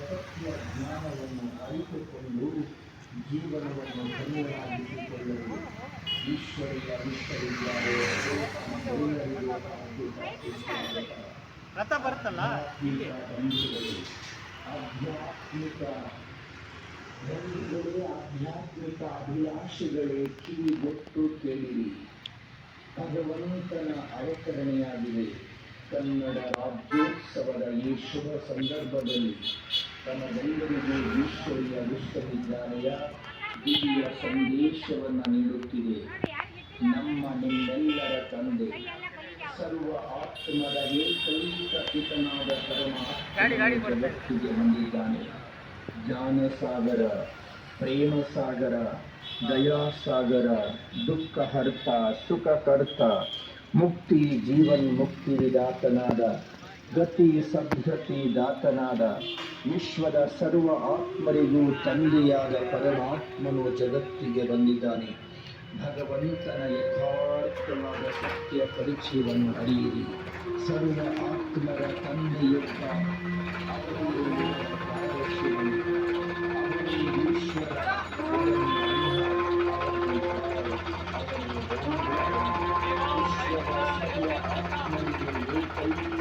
ಸತ್ಯ ಜ್ಞಾನವನ್ನು ಅರಿತುಕೊಂಡು ಜೀವನವನ್ನು ಧನ್ಯವಾಗಿಸಿಕೊಳ್ಳಲು ಈಶ್ವರಿಯ ಬಂಧುಗಳು ಆಧ್ಯಾತ್ಮಿಕ ಆಧ್ಯಾತ್ಮಿಕ ಅಭಿಲಾಷೆಗಳೇ ಕಿವಿಗೊಟ್ಟು ಕೇಳಿರಿ. ಭಗವಂತನ ಅವತರಣೆಯಾಗಿದೆ. ಕನ್ನಡ ರಾಜ್ಯೋತ್ಸವದ ಈ ಶುಭ ಸಂದರ್ಭದಲ್ಲಿ ತಮಗೆಲ್ಲರಿಗೂ ಈಶ್ವರಿಯ ವಿಶ್ವವಿದ್ಯಾಲಯ ದಿವ್ಯ ಸಂದೇಶವನ್ನು ನೀಡುತ್ತಿದೆ ನಮ್ಮ ನಿಮ್ಮೆಲ್ಲರ ತಂದೆ ಸರ್ವ ಆತ್ಮದ ಏಕೈಕ ಪಿತನಾದ ಹೊಂದಿದ್ದಾನೆ ಪರಮಾತ್ಮ. ಜಗತ್ತಿಗೆ ಬಂದಿದ್ದಾನೆ ಜ್ಞಾನಸಾಗರ ಪ್ರೇಮ ಸಾಗರ ದಯಾಸಾಗರ ದುಃಖ ಹರ್ತ ಸುಖ ಕರ್ತ ಮುಕ್ತಿ, ಜೀವನ್ ಮುಕ್ತಿ ವಿದಾತನಾದ, ಗತಿ ಸದ್ಗತಿ ದಾತನಾದ, ವಿಶ್ವದ ಸರ್ವ ಆತ್ಮರಿಗೂ ತಂದೆಯಾದ ಪರಮಾತ್ಮನು ಜಗತ್ತಿಗೆ ಬಂದಿದ್ದಾನೆ. ಭಗವಂತನ ಯಥಾರ್ಥವಾದ ಸತ್ಯ ಪರಿಚಯವನ್ನು ಅರಿಯಿರಿ. ಸರ್ವ ಆತ್ಮರ ಅವನು ஆரம்பிக்கிறது கல்வி